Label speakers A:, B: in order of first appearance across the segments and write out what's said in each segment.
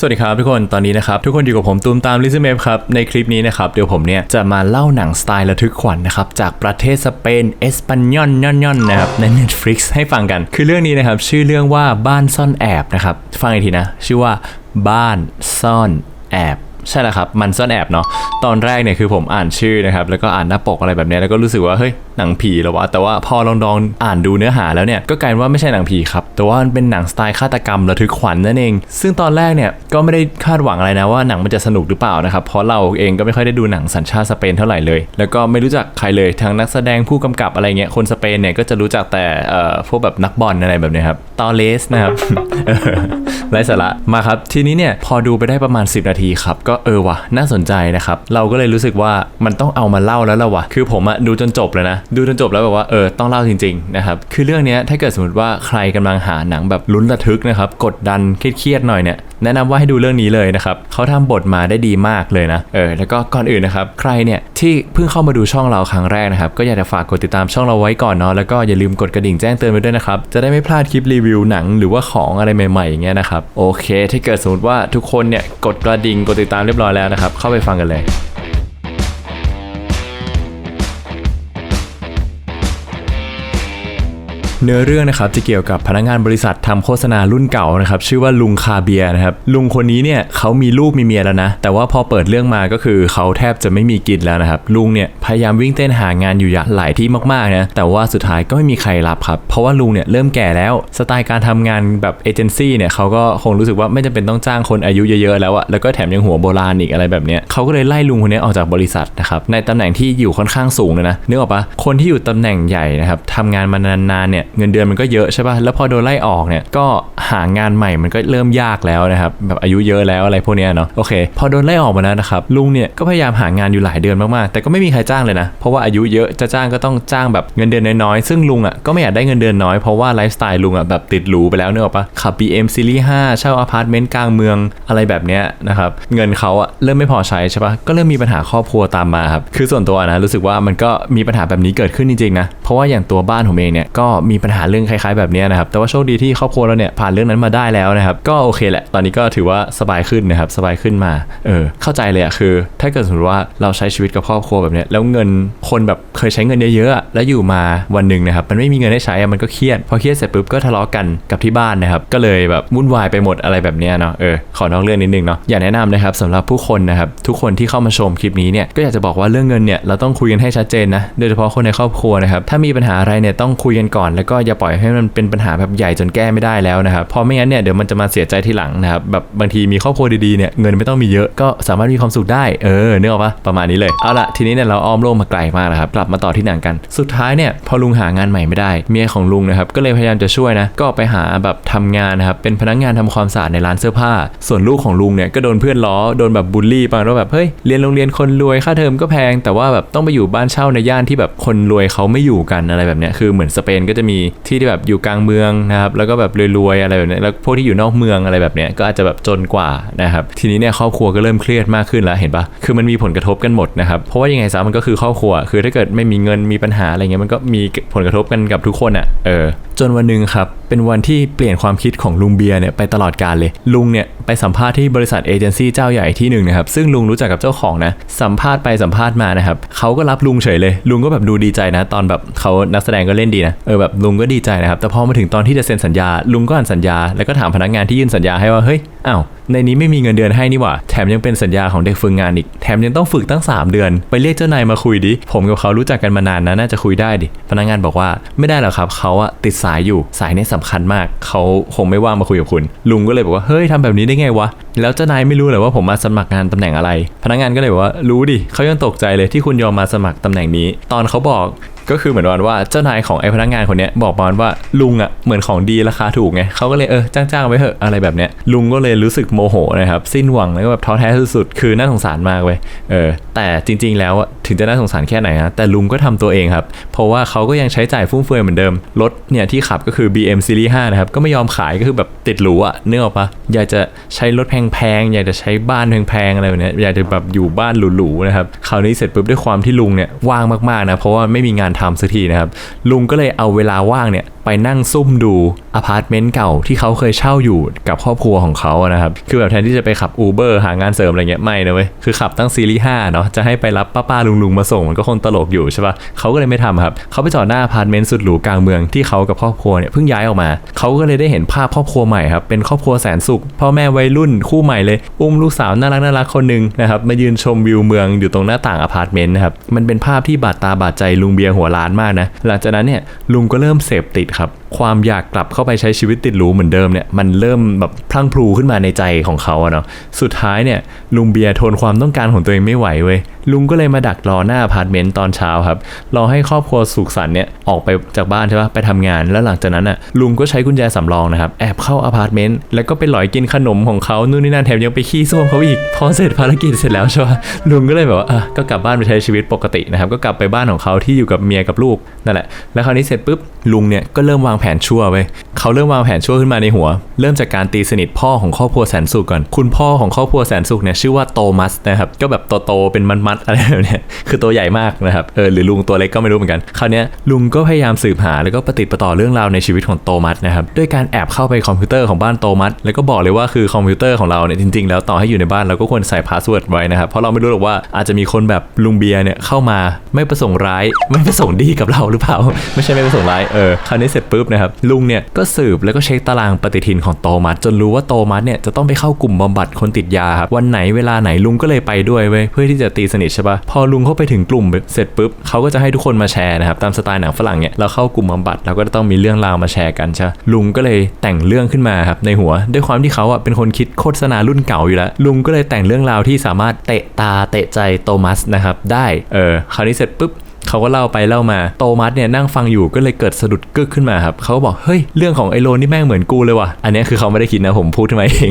A: สวัสดีครับทุกคน ตอนนี้นะครับ ทุกคนอยู่กับผมตูมตามลิซเมฟครับ ในคลิปนี้นะครับ เดี๋ยวผมเนี่ย จะมาเล่าหนังสไตล์ระทึกขวัญนะครับ จากประเทศสเปนเอสปันยอนยอนยอนนะครับ ใน Netflix ให้ฟังกัน คือเรื่องนี้นะครับ ชื่อเรื่องว่าบ้านซ่อนแอบนะครับ ฟังอีกทีนะ ชื่อว่าบ้านซ่อนแอบใช่แล้วครับ มันซ่อนแอบเนาะ ตอนแรกเนี่ยคือผมอ่านชื่อนะครับ แล้วก็อ่านหน้าปกอะไรแบบนี้ แล้วก็รู้สึกว่า เฮ้ย หนังผีหรอวะแต่ว่าพอลองลองอ่านดูเนื้อหาแล้วเนี่ยก็กลายเป็นว่าไม่ใช่หนังผีครับแต่ว่ามันเป็นหนังสไตล์ฆาตกรรมระทึกขวัญนั่นเอง ซึ่งตอนแรกเนี่ยก็ไม่ได้คาดหวังอะไรนะว่าหนังมันจะสนุกหรือเปล่านะครับเพราะเราเองก็ไม่ค่อยได้ดูหนังสัญชาติสเปนเท่าไหร่เลย แล้วก็ไม่รู้จักใครเลยทั้งนักแสดงผู้กำกับอะไรเงี้ยคนสเปนเนี่ยก็จะรู้จักแต่เอ่อพวกแบบนักบอลอะไรแบบเนี้ยครับตอเลสนะครับไร้สาระมาครับ ทีนี้เนี่ยพอดูไปได้ประมาณ 10 นาทีครับ ก็เออวะน่าสนใจนะครับ เราก็เลยรู้สึกว่ามันต้องเอามาเล่าแล้วละวะคือผมอะดูจนจบเลยนะดูจนจบแล้วแบบว่าเออต้องเล่าจริงๆนะครับคือเรื่องนี้ถ้าเกิดสมมติว่าใครกำลังหาหนังแบบลุ้นระทึกนะครับกดดันเครียดๆหน่อยเนี่ยแนะนำว่าให้ดูเรื่องนี้เลยนะครับเขาทำบทมาได้ดีมากเลยนะเออแล้วก็ก่อนอื่นนะครับใครเนี่ยที่เพิ่งเข้ามาดูช่องเราครั้งแรกนะครับก็อยากจะฝากกดติดตามช่องเราไว้ก่อนเนาะแล้วก็อย่าลืมกดกระดิ่งแจ้งเตือนไว้ด้วยนะครับจะได้ไม่พลาดคลิปรีวิวหนังหรือว่าของอะไรใหม่ๆอย่างเงี้ยนะครับโอเค ถ้าเกิดสมมติว่าทุกคนเนี่ยกดกระดิ่งกดติดตามเรียบร้อยแล้วนะครับเข้าไปฟังกันเลย เนื้อเรื่องนะครับจะเกี่ยวกับพนักงานบริษัททำโฆษณารุ่นเก่านะครับชื่อว่าลุงคาเบียนะครับลุงคนนี้เนี่ยเขามีลูกมีเมียแล้วนะ แต่ว่าพอเปิดเรื่องมาก็คือเขาแทบจะไม่มีกินแล้วนะครับลุงเนี่ยพยายามวิ่งเต้นหางานอยู่อย่างหลายที่มากๆนะแต่ว่าสุดท้ายก็ไม่มีใครรับครับเพราะว่าลุงเนี่ยเริ่มแก่แล้วสไตล์การทำงานแบบเอเจนซี่เนี่ยเขาก็คงรู้สึกว่าไม่จำเป็นต้องจ้างคนอายุเยอะๆแล้วอะแล้วก็แถมยังหัวโบราณอีกอะไรแบบเนี้ยเขาก็เลยไล่ลุงคนนี้ออกจากบริษัทนะครับในตำแหน่งที่อยู่ค่อนข้างสูงเลยนะนึกออกปะคนที่อยู่ตำแหน่งใหญ่นะครับทำงานมานานๆเนี่ยเงินเดือนมันก็เยอะใช่ป่ะแล้วพอโดนไล่ออกเนี่ยก็หางานใหม่มันก็เริ่มยากแล้วนะครับแบบอายุเยอะแล้วอะไรพวกเนี้ยเนาะโอเค พอโดนไล่ออกมาแล้วนะครับลุงเนี่ยก็พยายามหางานอยู่หลายเดือนมากๆแต่ก็ไม่มีใครจ้างเลยนะเพราะว่าอายุเยอะจะจ้างก็ต้องจ้างแบบเงินเดือนน้อยๆซึ่งลุงอะก็ไม่อยากได้เงินเดือนน้อยเพราะว่าไลฟ์สไตล์ลุงอะแบบติดหรูไปแล้วเนอะปะขับ BM Series 5เช่าอพาร์ตเมนต์กลางเมืองอะไรแบบเนี้ยนะครับเงินเขาอะเริ่มไม่พอใช้ใช่ปะก็เริ่มมีปัญหาครอบครัวตามมาครับคือส่วนตัวนะรู้สึกว่ามันก็มีปัญหาแบบนี้เกิดขึ้นจริงๆนะเพราะว่าอย่างตัวบ้านผมเองเนี่ยก็มีปัญหาเรื่องคล้ายๆแบบนี้นะครับแต่ว่าโชคดีที่ครอบครัวเราเนี่ยผ่านเรื่องนั้นมาได้แล้วนะครับก็โอเคแหละ ตอนนี้ก็ถือว่าสบายขึ้นนะครับสบายขึ้นมาเออเข้าใจเลยอะคือ ถ้าเกิดสมมติว่าเราใช้ชีวิตกับครอบครัวแบบนี้แล้วเงินคนแบบเคยใช้เงินเยอะๆอะแล้วอยู่มาวันหนึ่งนะครับมันไม่มีเงินให้ใช้มันก็เครียดพอเครียดเสร็จปุ๊บก็ทะเลาะกันกับที่บ้านนะครับก็เลยแบบวุ่นวายไปหมดอะไรแบบนี้เนาะเออขอนอกเรื่องนิดนึงเนาะอย่าแนะนำนะครับสำหรับผู้คนนะครับทุกคนที่เข้ามาชมคลิปนี้เนี่ยก็อยากจะบอกว่าเรื่องเงินเนี่ยเราต้องคุยกันให้ชัดเจนนะโดยเฉพาะคนในครอบครัวนะครับถ้ามีปัญหาอะไรเนี่ยต้องคุยกันก่อนแล้วก็อย่าปล่อยให้มันเป็นปัญหาแบบใหญ่จนแก้ไม่ได้แล้วนะครับเพราะไม่งั้นเนี่ยเดี๋ยวมันจะมาเสียใจทีหลังนะครับแบบบางทีมีครอบครัวดีๆเนี่ยเงินไม่ต้องมีเยอะก็สามารถมีความสุขได้เออเนึกออกปะประมาณนี้เลยเอาละทีนี้เนี่ยเราอ้อมโลกมาไกลมากนะครับกลับมาต่อที่หนังกัน สุดท้ายเนี่ยพอลุงหางานใหม่ไม่ได้เมียของลุงนะครับก็เลยพยายามจะช่วยนะก็ไปหาแบบทำงานนะครับเป็นพนักงานทำความสะอาดในร้านเสื้อผ้า ส่วนลูกของลุงเนี่ยก็โดนเพื่อนล้อโดนแบบบูลลี่ประมาณว่าแบบเฮ้ยเรียนโรงเรียนคนรวยค่าเทอมก็แพง แต่ว่าแบบต้องไปอยู่บ้านเช่าในย่านที่แบบคนรวยเขาไม่อยู่กันอะไรแบบเนี้ยคือเหมือนสเปนก็จะมีที่ที่แบบอยู่กลางเมืองนะครับแล้วก็แบบรวยๆอะไรแบบนี้แล้วพวกที่อยู่นอกเมืองอะไรแบบเนี้ยก็อาจจะแบบจนกว่านะครับทีนี้เนี่ยครอบครัวก็เริ่มเครียดมากขึ้นแล้วเห็นปะคือมันมีผลกระทบกันหมดนะครับเพราะว่ายังไงซะมันก็คือครอบครัว คือถ้าเกิดไม่มีเงินมีปัญหาอะไรเงี้ยมันก็มีผลกระทบกันกับทุกคนอะ่ะเออจนวันหนึ่งครับเป็นวันที่เปลี่ยนความคิดของลุงเบียร์เนี่ยไปตลอดกาลเลยลุงเนี่ยไปสัมภาษณ์ที่บริษัทเอเจนซี่เจ้าใหญ่ที่หนึ่งนะครับซึ่งลุงรู้จักกับเจ้าของนะสัมภาษณ์ไปสัมภาษณ์มานะครับเขาก็รับลุงเฉยเลย ลุงก็แบบดูดีใจนะ ตอนแบบเขานักแสดงก็เล่นดีนะเออแบบลุงก็ดีใจนะครับ แต่พอมาถึงตอนที่จะเซ็นสัญญา ลุงก็อ่านสัญญา แล้วก็ถามพนักงานที่ยื่นสัญญาให้ว่า เฮ้ย อ้าว ในนี้ไม่มีเงินเดือนให้นี่หว่า แถมยังเป็นสัญญาของเด็กฝึกงานอีก แถมยังต้องฝึกตั้ง 3 เดือน ไปเรียกเจ้านายมาคุยดิ ผมกับเขารู้จักกันมานานนะ น่าจะคุยได้ดิ พนักงานบอกว่า ไม่ได้หรอกครับ เขาอะติดสายอยู่ สายนี้สำคัญมาก เขาคงไม่ว่างมาคุยกับคุณ ลุงก็เลยบอกว่า เฮ้ยทำแบบนี้ได้ไงวะ แล้วเจ้านายไม่รู้เลยว่าผมมาสมัครงานตำแหน่งอะไร พนักงานก็เลยบอกว่า รู้ดิเขายังตกใจเลยที่คุณยอมมาสมัครตำแหน่งนี้ ตอนเขาบอก ก็คือเหมือนวันว่าเจ้านายของไอ้พนักงานคนนี้บอกประมาณว่าลุงอะเหมือนของดีราคาถูกไงเขาก็เลยเออจ้างๆไว้เถอะอะไรแบบเนี้ยลุงก็เลยรู้สึกโมโหนะครับสิ้นหวังแล้วก็แบบท้อแท้สุดๆคือน่าสงสารมากเว้ยเออแต่จริง ๆ แล้วถึงจะน่าสงสารแค่ไหนนะแต่ลุงก็ทำตัวเองครับ เพราะว่าเขาก็ยังใช้จ่ายฟุ่มเฟือยเหมือนเดิมรถเนี่ยที่ขับก็คือ BM Series 5นะครับก็ไม่ยอมขายก็คือแบบติดหรูอะเนื้ออกปะอยากจะใช้รถแพงๆอยากจะใช้บ้านแพงๆอะไรแบบเนี้ยอยากจะแบบอยู่บ้านหรูๆนะครับคราวนี้เสร็จปุ๊บด้วยความที่ลุงเนี่ยว่างมากๆนะเพราะว่าไม่มีงานทำสักทีนะครับ ลุงก็เลยเอาเวลาว่างเนี่ย ไปนั่งซุ่มดูอพาร์ตเมนต์เก่าที่เขาเคยเช่าอยู่กับครอบครัวของเขาอะนะครับ คือแบบแทนที่จะไปขับอูเบอร์หางานเสริมอะไรเงี้ยไม่นะเว้ยคือขับตั้งซีรีส์5เนาะจะให้ไปรับป้าป้าลุงลุงๆมาส่งมันก็คงตลกอยู่ใช่ปะเขาก็เลยไม่ทำครับเขาไปจอดหน้าอพาร์ตเมนต์สุดหรูกลางเมืองที่เขากับครอบครัวเนี่ยเพิ่งย้ายออกมาเขาก็เลยได้เห็นภาพครอบครัวใหม่ครับเป็นครอบครัวแสนสุขพ่อแม่วัยรุ่นคู่ใหม่เลย อุ้มลูกสาวน่ารักน่ารักคนหนึ่งนะครับมายืนชมวิวเมืองอยู่ตรงหน้าต่างอพาร์ตเมนต์นะครับมันเป็นภาพที่บาดตาบาดใจลุงเบียร์หัวล้านมากนะหลังจากนั้นเนี่ยลุงก็เริ่มเสพติดครับความอยากกลับเข้าไปใช้ชีวิตติดหรูเหมือนเดิมเนี่ยมันเริ่มแบบพลังพลูขึ้นมาในใจของเขาอะเนาะสุดท้ายเนี่ยลุงเบียร์ทนความต้องการของตัวเองไม่ไหวเว้ยลุงก็เลยมาดักรอหน้าอพาร์ตเมนต์ตอนเช้าครับรอให้ครอบครัวสุขสันต์เนี่ยออกไปจากบ้านใช่ปะไปทำงานแล้วหลังจากนั้นอะลุงก็ใช้กุญแจสำรองนะครับแอบเข้าอพาร์ตเมนต์แล้วก็ไปหลอยกินขนมของเขานู่นนี่นั่นแถมยังไปขี้ส้วมเขาอีกพอเสร็จภารกิจเสร็จแล้วใช่ปะลุงก็เลยแบบว่าอะก็กลับบ้านไปใช้ชีวิตปกตินะครับก็กลับไปบ้านของเขาที่อยู่กับเมียกับลูกนั่นแหละแล้วคราวนี้เสร็จปุ๊บลุงเนี่ยก็เริ่มวางแผนชั่วเว้ยเขาเริ่มวางแผนชั่วขึ้นมาในหัว เริ่มจากการตีสนิทพ่อของครอบครัวแสนสุขก่อน คุณพ่อของครอบครัวแสนสุขเนี่ยชื่อว่าโตมัสนะครับก็แบบโตๆเป็นมันมัดอะไรแบบเนี้ยคือตัวใหญ่มากนะครับเออหรือลุงตัวเล็กก็ไม่รู้เหมือนกันคราวเนี้ยลุงก็พยายามสืบหาแล้วก็ประติดประต่อเรื่องราวในชีวิตของโตมัสนะครับด้วยการแอบเข้าไปคอมพิวเตอร์ของบ้านโตมัสแล้วก็บอกเลยว่าคือคอมพิวเตอร์ของเราเนี่ยจริงๆ แล้วต่อให้อยู่ในบ้านเราก็ควรใส่พาสเวิร์ดไว้นะครับเพราะเราไม่รู้หรอกว่าอาจจะมีคนแบบลุงเบียร์เนี่ยเข้ามาไม่ประสงค์ร้ายไม่ประสงค์ดีกับเราหรือเปล่า ไม่ใช่ไม่ประสงค์ร้ายเออคราวนี้เสร็จปุ๊บนะครับลุงเนี่ยก็สืบแล้วก็เช็คตารางปฏิทินของโตมัสจนรู้ว่าโตมัสเนี่ยจะต้องไปเข้ากลุ่มบำบัดคนติดยาครับวันไหนเวลาไหนลุงก็เลยไปด้วยเว้ยเพื่อที่จะตีสนิทใช่ปะพอลุงเข้าไปถึงกลุ่มเสร็จปุ๊บเขาก็จะให้ทุกคนมาแชร์นะครับตามสไตล์หนังฝรั่งเนี่ยเราเข้ากลุ่มบำบัดเราก็จะต้องมีเรื่องราวมาแชร์กันใช่ลุงก็เลยแต่งเรื่องขึ้นมาครับในหัว ด้วยความที่เขาอะเป็นคนคิดโฆษณารุ่นเก่าอยู่แล้วลุงก็เลยแต่งเรื่องราวที่สามารถเตะตาเตะใจโตมัสนะครับได้เออคราวนี้เสร็จปุ๊บ เขาก็เล่าไปเล่ามาโตมัสเนี่ยนั่งฟังอยู่ก็เลยเกิดสะดุดกึกขึ้นมาครับเขาบอกเฮ้ยเรื่องของไอโลนี่แม่งเหมือนกูเลยว่ะอันนี้คือเขาไม่ได้คิดนะผมพูดขึ้นมาเอง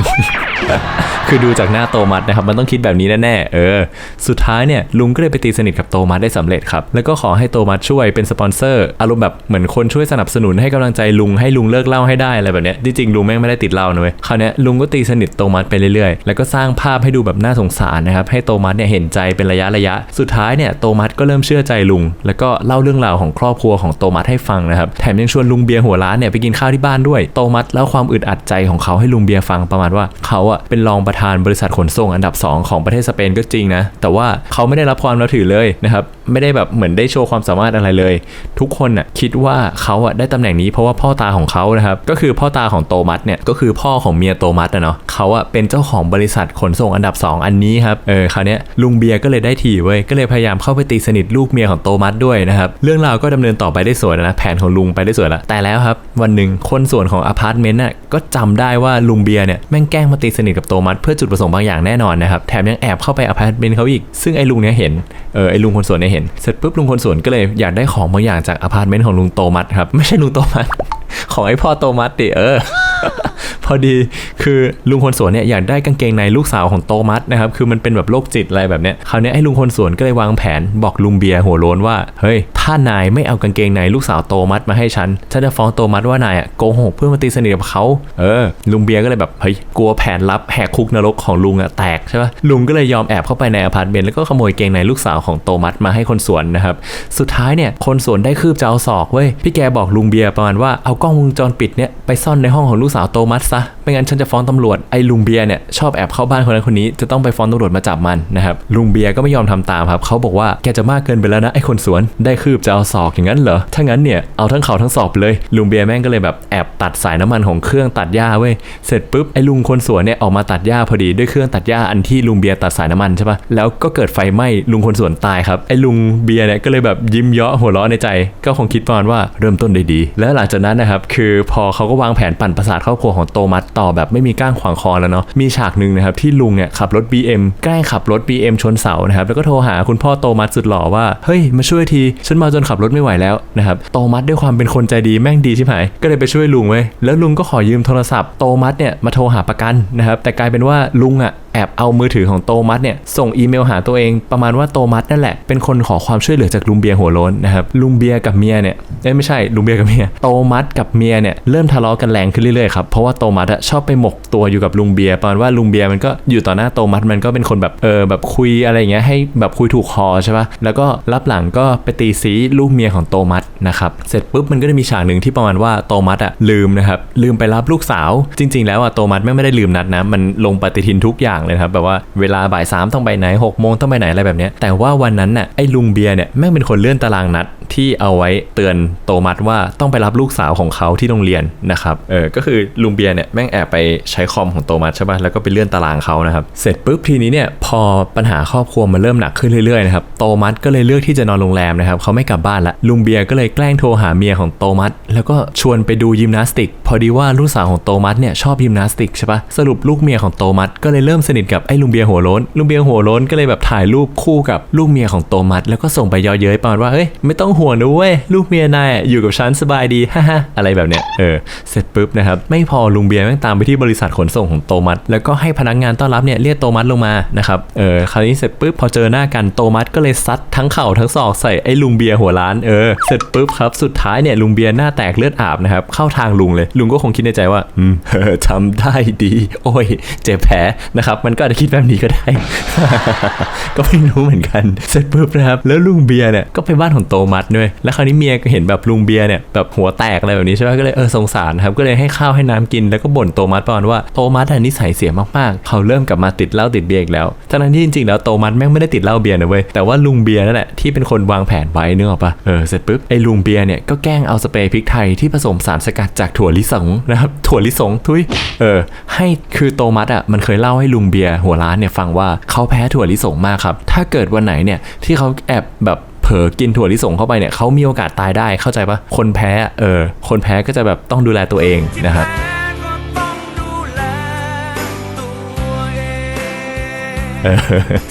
A: คือดูจากหน้าโตมัสนะครับมันต้องคิดแบบนี้แน่ๆเออ สุดท้ายเนี่ยลุงก็เลยไปตีสนิทกับโตมัสได้สำเร็จครับแล้วก็ขอให้โตมัสช่วยเป็นสปอนเซอร์อารมณ์แบบเหมือนคนช่วยสนับสนุนให้กำลังใจลุงให้ลุงเลิกเล่าให้ได้อะไรแบบเนี้ยจริงๆลุงแม่งไม่ได้ติดเล้านะเว้ยคราวเนี้ยลุงก็ตีสนิทโตมัสไปเรื่อยๆ แล้วก็สร้างภาพให้ดูแบบน่าสงสารนะครับให้โตมัสเนี่ยเห็นใจเป็นระยะระยะ สุดท้ายเนี่ยโตมัสก็เริ่มเชื่อใจลุงแล้วก็เล่าเรื่องราวของครอบครัวของโตมัสให้ฟังนะครับแถมยังชวนลุงเบียร์หัวร้านเนี่ยไปกินข้าวที่บ้านด้วยโตมัสเล่าความอึดอัดใจของเขาให้ลุงเบียร์ฟังประมาณว่าเขาอะเป็นรองประธานบริษัทขนส่งอันดับ 2 ของประเทศสเปนก็จริงนะแต่ว่าเขาไม่ได้รับความนับถือเลยนะครับไม่ได้แบบเหมือนได้โชว์ความสามารถอะไรเลย ทุกคนน่ะคิดว่าเขาอะได้ตำแหน่งนี้เพราะว่าพ่อตาของเขานะครับก็คือพ่อตาของโตมัสเนี่ยก็คือพ่อของเมียโตมัสนะเนาะเขาอะเป็นเจ้าของบริษัทขนส่งอันดับ 2 อันนี้ครับเออคราวเนี้ยลุงเบียร์ก็เลยได้ทีเว้ยก็เลยพยายามเข้าไปตีสนิทลูกเมียของโตมัสด้วยนะครับ เรื่องราวก็ดำเนินต่อไปได้สวยนะ แผนของลุงไปได้สวยแล้วแต่แล้วครับ วันหนึ่งคนส่วนของอพาร์ตเมนต์น่ะก็จำได้ว่าลุงเบียร์เนี่ยแม่งแกล้งมาตีสนิทกับโตมัสเพื่อจุดประสงค์บางอย่างแน่นอนนะครับแถมยังแอบเข้าไปอพาร์ตเมนต์เขาอีกซึ่งไอ้ลุงเนี่ยเห็นเออไอ้ลุงคนส่วนเนี่ยเห็นเสร็จปุ๊บลุงคนส่วนก็เลยอยากได้ของบางอย่างจากอพาร์ตเมนต์ของลุงโตมัสครับไม่ใช่ลุงโตมัสของไอ้พ่อโตมัสดิเออพอดีคือลุงคนสวนเนี่ยอยากได้กางเกงในลูกสาวของโตมัสนะครับ คือมันเป็นแบบโรคจิตอะไรแบบเนี้ยคราวนี้ไอ้ลุงคนสวนก็เลยวางแผนบอกลุงเบียร์หัวโล้นว่าเฮ้ยถ้านายไม่เอากางเกงในลูกสาวโตมัสมาให้ฉันฉันจะฟ้องโตมัสว่านายอะโกหกเพื่อมาตีสนิทกับเขาเออ ลุงเบียร์ก็เลยแบบเฮ้ยกลัวแผนลับแหกคุกนรกของลุงอะแตกใช่ปะลุงก็เลยยอมแอบเข้าไปในอพาร์ตเมนต์แล้วก็ขโมยเกงในลูกสาวของโตมัสมาให้คนสวนนะครับสุดท้ายเนี่ยคนสวนได้คืบจะเอาศอกเว้ยพี่แกบอกลุงเบียร์ประมาณว่าเอากล้องวงจรปิดเนี่ยไปซ่อนในห้องของลูกสาวโตมัสซะ ไม่งั้นฉันจะฟ้องตำรวจ ไอ้ลุงเบียร์เนี่ยชอบแอบเข้าบ้านคนนั้นคนนี้ จะต้องไปฟ้องตำรวจมาจับมันนะครับ ลุงเบียร์ก็ไม่ยอมทำตามครับ เขาบอกว่าแกจะมากเกินไปแล้วนะไอ้คนสวน ได้คืบจะเอาศอกอย่างนั้นเหรอ ถ้างั้นเนี่ยเอาทั้งเขาทั้งศอกเลย ลุงเบียร์แม่งก็เลยแบบแอบตัดสายน้ำมันของเครื่องตัดหญ้าเว้ย เสร็จปุ๊บไอ้ลุงคนสวนเนี่ยออกมาตัดหญ้าพอดีด้วยเครื่องตัดหญ้าอันที่ลุงเบียร์ตัดสายน้ำมันใช่ปะแล้วก็เกิดไฟไหม้ลุงคนสวนตายครับ ไอ้ลุงเบียร์เนี่ยก็เลยแบบยิ้มเยาะหัวเราะในใจ ก็คงคิดประมาณว่าเริ่มต้นได้ดี แล้วหลังจากนั้นนะครับคือพอเขาก็วางแผนปั่นประสาทครอบครัวของโตมัสต่อแบบไม่มีก้างขวางคอแล้วเนาะมีฉากหนึ่งนะครับที่ลุงเนี่ยขับรถ BM แกล้งขับรถ BM ชนเสานะครับแล้วก็โทรหาคุณพ่อโตมัสสุดหล่อว่าเฮ้ยมาช่วยทีฉันมาจนขับรถไม่ไหวแล้วนะครับโตมัสด้วยความเป็นคนใจดีแม่งดีใช่ไหมก็เลยไปช่วยลุงเว้ยแล้วลุงก็ขอยืมโทรศัพท์โตมัสเนี่ยมาโทรหาประกันนะครับแต่กลายเป็นว่าลุงอะแอบเอามือถือของโตมัสเนี่ยส่งอีเมลหาตัวเอง ประมาณว่าโตมัสนั่นแหละเป็นคนขอความช่วยเหลือจากลุงเบียร์หัวโล้นนะครับลุงเบียร์กับเมียเนี่ยเอ้ยไม่ใช่ลุงเบียร์กับเมียโตมัสกับเมียเนี่ยเริ่มทะเลาะกันแรงขึ้นเรื่อยๆครับเพราะว่าโตมัสอะชอบไปหมกตัวอยู่กับลุงเบียร์ประมาณว่าลุงเบียร์มันก็อยู่ต่อหน้าโตมัสมันก็เป็นคนแบบเออแบบคุยอะไรเงี้ยให้แบบคุยถูกคอใช่ปะแล้วก็รับหลังก็ไปตีซีลูกเมียของโตมัสนะครับเสร็จปุ๊บมันก็จะมีฉากหนึ่งที่ประมาณว่าโตมัสอะลืมนะครับลืมไปรับลูกสาว จริง ๆ แล้วอะโตมัสไม่ได้ลืมนัดนะมันลงปฏิทินทุกอย่างเลยครับแบบว่าเวลาบ่ายสามต้องไปไหนหกโมงต้องไปไหนอะไรแบบเนี้ยแต่ว่าวันนั้นน่ะไอ้ลุงเบียร์เนี่ยแม่งเป็นคนเลื่อนตารางนัด ที่เอาไว้เตือนโตมัสว่าต้องไปรับลูกสาวของเขาที่โรงเรียนนะครับเออก็คือลุงเบียร์เนี่ยแม่งแอบไปใช้คอมของโตมัสใช่ป่ะแล้วก็ไปเลื่อนตารางเขานะครับเสร็จปุ๊บทีนี้เนี่ยพอปัญหาครอบครัวมันเริ่มหนักขึ้นเรื่อยๆนะครับโตมัสก็เลยเลือกที่จะนอนโรงแรมนะครับเขาไม่กลับบ้านละลุงเบียร์ก็เลยแกล้งโทรหาเมียของโตมัสแล้วก็ชวนไปดูยิมนาสติก พอดีว่าลูกสาวของโตมัสเนี่ยชอบยิมนาสติกใช่ปะสรุปลูกเมียของโตมัสก็เลยเริ่มสนิทกับไอ้ลุงเบียร์หัวโล้นลุงเบียร์หัวโล้นก็เลยแบบถ่ายรูปคู่กับลูกเมียของโตมัสแล้วก็ส่งไปยอเย้ยประมาณว่าเฮ้ยไม่ต้องห่วงนะเว้ยลูกเมียนายอยู่กับฉันสบายดีฮ่าฮ่าอะไรแบบเนี้ยเออเสร็จปุ๊บนะครับไม่พอลุงเบียร์แม่งตามไปที่บริษัทขนส่งของโตมัสแล้วก็ให้พนักงานต้อนรับเนี่ยเรียกโตมัสลงมานะครับเออคราวนี้เสร็จปุ๊บพอเจอหน้ากันโตมัสก็เลยซัดทั้งเข่าทั้งศอกใส่ไอ้ลุงเบียร์หัวร้านเออเสร็จปุ๊บครับสุดท้ายเนี่ยลุงเบียร์หน้าแตกเลือดอาบนะครับเข้าทางลุงเลยลุงก็คงคิดในใจว่าอืมเออทำได้ดีโอ้ยเจ็บแผลนะครับมันก็อาจจะคิดแบบนี้ก็ได้ ก็ไม่รู้เหมือนกัน เสร็จปุ๊บนะครับแล้วลุงเบียร์เนี่ยก็ไปบ้านของโตมัสด้วยแล้วคราวนี้เมียก็เห็นแบบลุงเบียร์เนี่ยแบบหัวแตกอะไรแบบนี้ใช่ไหมก็เลยเออสงสารครับก็เลยให้ข้าวให้น้ำกินแล้วก็บ่นโตมัสประมาณว่าโตมัสอะนิสัยเสียมากๆ เขาเริ่มกลับมาติดเหล้าติดเบียร์อีกแล้วทั้งนั้นที่จริงๆแล้วโตมัสแม่งไม่ได้ติดเหล้าเบียร์นะเว้ยแต่ว่าลุงเบียร์นั่นแหละที่เป็นคนวางแผนไว้เนื้ออกปะเออเสร็จปุ๊บไอ้ลุงเบียร์เนี่ยก็แกล้งเอาสเปรย์พริกไทยที่ผสมสารสกัดจากถั่วลิสงนะครับถั่วลิสงทุยเออให้คือโตมัสอะมันเคยเล่าให้ลุงเบียร์หัวร้านเนี่ยฟังว่าเขาแพ้ถั่วลิสงมากครับถ้าเกิดวันไหนเนี่ยที่เขาแอบแบบ เผลอกินถั่วลิสงเข้าไปเนี่ยเขามีโอกาสตายได้เข้าใจปะคนแพ้เออคนแพ้ก็จะแบบต้องดูแลตัวเองนะครับ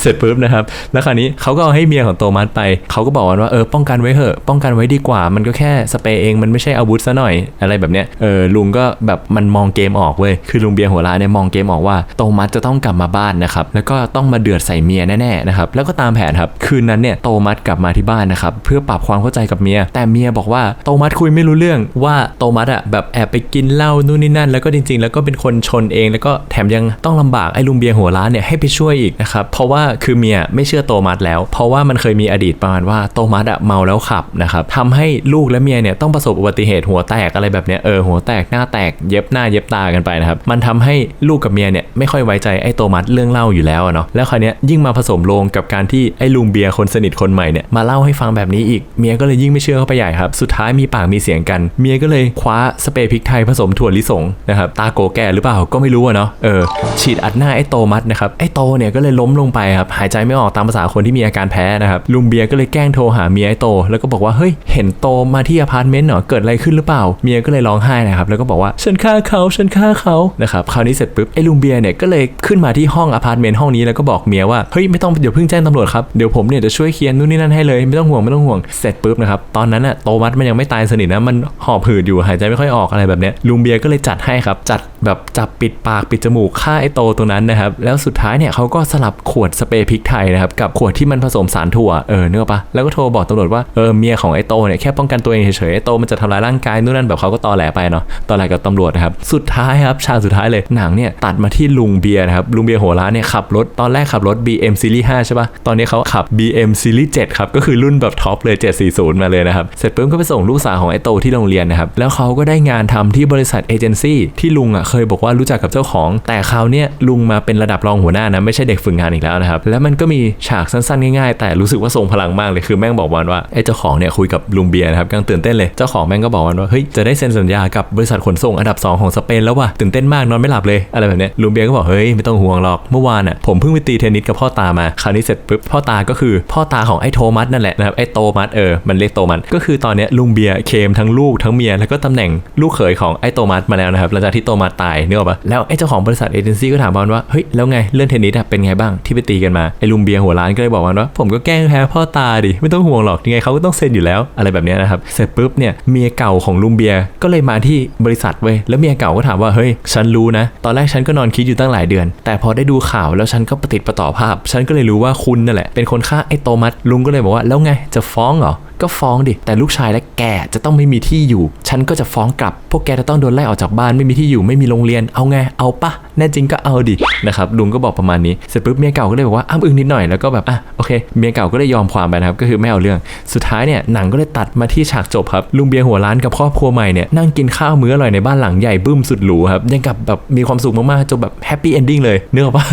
B: เส
A: ร็จปุ๊บนะครับ แล้วคราวนี้เขาก็เอาให้เมียของโตมัสไป เขาก็บอกว่าเออป้องกันไว้เถอะ ป้องกันไว้ดีกว่า มันก็แค่สเปรย์เอง มันไม่ใช่อาวุธซะหน่อย อะไรแบบเนี้ย เออลุงก็แบบมันมองเกมออกเว้ย คือลุงเบียร์หัวร้านเนี่ยมองเกมออกว่าโตมัสจะต้องกลับมาบ้านนะครับ แล้วก็ต้องมาเดือดใส่เมียแน่ๆนะครับ แล้วก็ตามแผนครับ คืนนั้นเนี่ยโตมัสกลับมาที่บ้านนะครับ เพื่อปรับความเข้าใจกับเมีย แต่เมียบอกว่าโตมัสคุยไม่รู้เรื่องว่าโตมัสอะแบบแอบไปกินเหล้านู่นนี่นั่น แล้วก็จริง ๆ แล้วก็เป็นคนชนเอง แล้วก็แถมยังต้องลำบากไอ้ลุงเบียร์หัวร้านเนี่ยให้ไปช่วยอีกนะครับเพราะว่าคือเมียไม่เชื่อโตมัสแล้ว เพราะว่ามันเคยมีอดีตประมาณว่าโตมัสอะเมาแล้วขับนะครับทำให้ลูกและเมียเนี่ยต้องประสบอุบัติเหตุหัวแตกอะไรแบบเนี้ยเออหัวแตกหน้าแตกเย็บหน้าเย็บตากันไปนะครับมันทำให้ลูกกับเมียเนี่ยไม่ค่อยไว้ใจไอ้โตมัสเรื่องเล่าอยู่แล้วเนาะแล้วคราวเนี้ยยิ่งมาผสมลงกับการที่ไอ้ลุงเบียร์คนสนิทคนใหม่เนี่ยมาเล่าให้ฟังแบบนี้อีกเมียก็เลยยิ่งไม่เชื่อเข้าไปใหญ่ครับสุดท้ายมีปากมีเสียงกัน เมียก็เลยคว้าสเปรย์พริกไทยผสมถั่วลิสงนะครับตาโกแก่หรือเปล่าก็ไม่รู้อะเนาะเออฉีดอัดหน้าไอ้โตมัสนะครับไอ้โตเนี่ยก็เลยล้มลงไปครับหายใจไม่ออกตามภาษาคนที่มีอาการแพ้นะครับลุงเบียร์ก็เลยแกล้งโทรหาเมียไอโต แล้วก็บอกว่าเฮ้ยเห็นโตมาที่อพาร์ตเมนต์เหรอเกิดอะไรขึ้นหรือเปล่าเมียก็เลยร้องไห้นะครับแล้วก็บอกว่าฉันฆ่าเขาฉันฆ่าเขานะครับคราวนี้เสร็จปุ๊บไอ้ลุงเบียร์เนี่ยก็เลยขึ้นมาที่ห้องอพาร์ตเมนต์ห้องนี้แล้วก็บอกเมียว่าเฮ้ยไม่ต้องเดี๋ยวเพิ่งแจ้งตำรวจครับเดี๋ยวผมเนี่ยจะช่วยเคลียร์นู่นนี่นั่นให้เลยไม่ต้องห่วงไม่ต้องห่วงเสร็จปุ๊บนะครับตอนนั้นอะโตมัสมันยังไม่ตายสนิทนะมันหอบหืดอยู่หายใจไม่ค่อยออกอะไรแบบเนี้ยลุงเบียร์ก็เลยจัดให้ครับจัดแบบจับปิดปากปิดจมูกฆ่าไอ้โตตรงนั้นนะครับแล้วสุดท้ายเนี่ยเขาก็สลับขวดสเปรย์พริกไทยนะครับกับขวดที่มันผสมสารถั่วเออเนื้อปะแล้วก็โทรบอกตำรวจว่าเออเมียของไอโตเนี่ยแค่ป้องกันตัวเองเฉยๆไอโตมันจะทำร้ายร่างกายนู่นนั่นแบบเขาก็ตอแหลไปเนาะตอแหลกับตำรวจนะครับสุดท้ายครับฉากสุดท้ายเลยหนังเนี่ยตัดมาที่ลุงเบียร์นะครับลุงเบียร์หัวร้านเนี่ยขับรถตอนแรกขับรถ BM Series 5ใช่ปะตอนนี้เขาขับ BM Series 7ครับก็คือรุ่นแบบท็อปเลย 740 มาเลยนะครับเสร็จปุ๊บก็ไปส่งลูกสาวของไอโตที่โรงเรียนนะครับแล้วเขาก็ได้งานทำที่บริษัทเอเจนซี่ที่ลุงอะเคยบอกว่ารู้จักกับเจ้าของ แต่คราวเนี้ยลุงมาเป็นระดับรองหัวหน้านะไม่ใช่เด็กฝึกงานอีกแล้วนะครับ แล้วมันก็มีฉากสั้นๆ ง่ายๆ แต่รู้สึกว่าทรงพลังมากเลยคือแม่งบอกวันว่าไอ้เจ้าของเนี่ยคุยกับลุงเบียร์นะครับกำลังตื่นเต้นเลยเจ้าของแม่งก็บอกวันว่าเฮ้ยจะได้เซ็นสัญญากับบริษัทขนส่งอันดับสองของสเปนแล้วว่ะตื่นเต้นมากนอนไม่หลับเลยอะไรแบบเนี้ยลุงเบียร์ก็บอกเฮ้ยไม่ต้องห่วงหรอกเมื่อวานอะผมเพิ่งไปตีเทนนิสกับพ่อตามาคราวนี้เสร็จปุ๊บพ่อตาก็คือพ่อตาของไอ้โทมัสนั่นแหละนะครับไอ้โตมัสเออมันเรียกโตมัสก็คือตอนเนี้ยลุงเบียร์เคมทั้งลูกทั้งเมียแล้วก็ตำแหน่งลูกเขยของไอ้โตมัสมาแล้วนะครับหลังจากที่โตมัสตายเนกอปะแล้วไอ้เจ้าของบริษัทเอเจนซี่ก็ถามบอลว่าเฮ้ยแล้วไงเรื่องเทนนิสอะเป็นไงบ้างที่ไปตีกันมาไอ้ลุงเบียร์หัวร้านก็เลยบอกมันว่าผมก็แกล้งแพ้พ่อตาดิไม่ต้องห่วงหรอกยังไงเขาก็ต้องเซ็นอยู่แล้วอะไรแบบนี้นะครับเสร็จปุ๊บเนี่ยเมียเก่าของลุงเบียร์ก็เลยมาที่บริษัทเว้ยแล้วเมียเก่าก็ถามว่าเฮ้ยฉันรู้นะ ตอนแรกฉันก็นอนคิดอยู่ตั้งหลายเดือน แต่พอได้ดูข่าวแล้วฉันก็ประติดประต่อภาพ ฉันก็เลยรู้ว่าคุณนั่นแหละเป็นคนฆ่าไอ้โตมัสลุงก็เลยบอกว่าแล้วไงจะฟ้องเหรอ ก็ฟ้องดิ แต่ลูกชายและแกจะต้องไม่มีที่อยู่ ฉันก็จะฟ้องกลับ พวกแกจะต้องโดนไล่ออกจากบ้านไม่มีที่อยู่ไม่มีโรงเรียนเอาไงเอาปะแน่จริงก็เอาดินะครับลุงก็บอกประมาณนี้เสร็จปุ๊บเมียเก่าก็เลยบอกว่าอ้ำอึ้งนิดหน่อยแล้วก็แบบอะโอเคเมียเก่าก็เลยยอมความไปนะครับก็คือไม่เอาเรื่อง สุดท้ายเนี่ยหนังก็เลยตัดมาที่ฉากจบครับลุงเบียร์หัวร้านกับครอบครัวใหม่เนี่ยนั่งกินข้าวมื้ออร่อยในบ้านหลังใหญ่บึ้มสุดหรูครับยังกับแบบมีความสุขมากๆจนแบบแฮปปี้เอนดิ้งเลยเนื้ออกปะ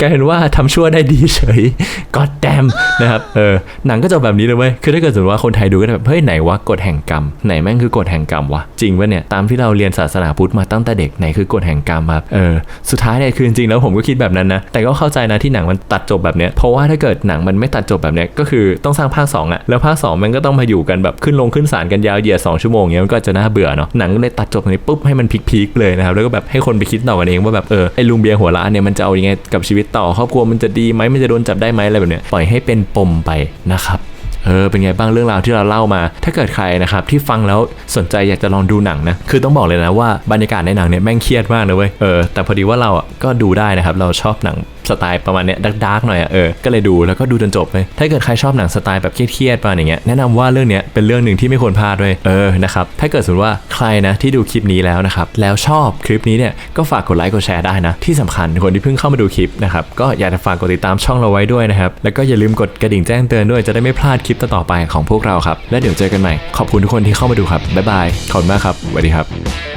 A: กลายเป็นว่าทำชั่วได้ดีเฉย god damn นะครับเออหนังก็จบแบบนี้เลยเว้ยคือถ้าเกิดสมมติว่าคนไทยดูก็จะแบบเฮ้ยไหนวะกฎแห่งกรรม ไหนแม่งคือกฎแห่งกรรมวะจริงปะเนี่ยตามที่เราเรียนศาสนาพุทธมาตั้งแต่เด็กไหนคือกฎแห่งกรรมครับเออสุดท้ายเนี่ยคือจริงแล้วผมก็คิดแบบนั้นนะแต่ก็เข้าใจนะที่หนังมันตัดจบแบบเนี้ยเพราะว่าถ้าเกิดหนังมันไม่ตัดจบแบบเนี้ยก็คือต้องสร้างภาค2อะแล้วภาค2มันก็ต้องมาอยู่กันแบบขึ้นลงขึ้นศาลกันยาวเหยียด2ชั่วโมงเงี้ยมันก็จะน่าเบื่อเนาะหนังก็เลยตัดจบตรงนี้ปุ๊บให้มันพีคๆเลยนะครับแล้วก็แบบให้คนไปคิดต่อกันเองว่าแบบเออไอ้ลุงเบียร์หัวร้านเนี่ยมันจะเอายังไงกับชีวิตต่อครอบครัวมันจะดีไหมมันจะโดนจับได้ไหมอะไรแบบเนี้ยปล่อยให้เป็นปมไปนะครับ เออเป็นไงบ้างเรื่องราวที่เราเล่ามา ถ้าเกิดใครนะครับที่ฟังแล้วสนใจอยากจะลองดูหนังนะคือต้องบอกเลยนะว่าบรรยากาศในหนังเนี่ยแม่งเครียดมากเลยเว้ยเออแต่พอดีว่าเราอะก็ดูได้นะครับเราชอบหนัง สไตล์ประมาณเนี้ยดาร์กๆหน่อยอะเออก็เลยดูแล้วก็ดูจนจบเลยถ้าเกิดใครชอบหนังสไตล์แบบเครียดๆประมาณอย่างเงี้ยแนะนำว่าเรื่องเนี้ยเป็นเรื่องหนึ่งที่ไม่ควรพลาดด้วยเออนะครับถ้าเกิดสมมติว่าใครนะที่ดูคลิปนี้แล้วนะครับแล้วชอบคลิปนี้เนี่ยก็ฝากกดไลค์กดแชร์ได้นะที่สำคัญคนที่เพิ่งเข้ามาดูคลิปนะครับก็อยากจะฝากกดติดตามช่องเราไว้ด้วยนะครับแล้วก็อย่าลืมกดกระดิ่งแจ้งเตือนด้วยจะได้ไม่พลาดคลิปต่อๆไปของพวกเราครับและเดี๋ยวเจอกันใหม่ขอบคุณทุกคนที่เข้ามาดูครับบ๊ายบายขอบคุณมากครับสวัสดีครับ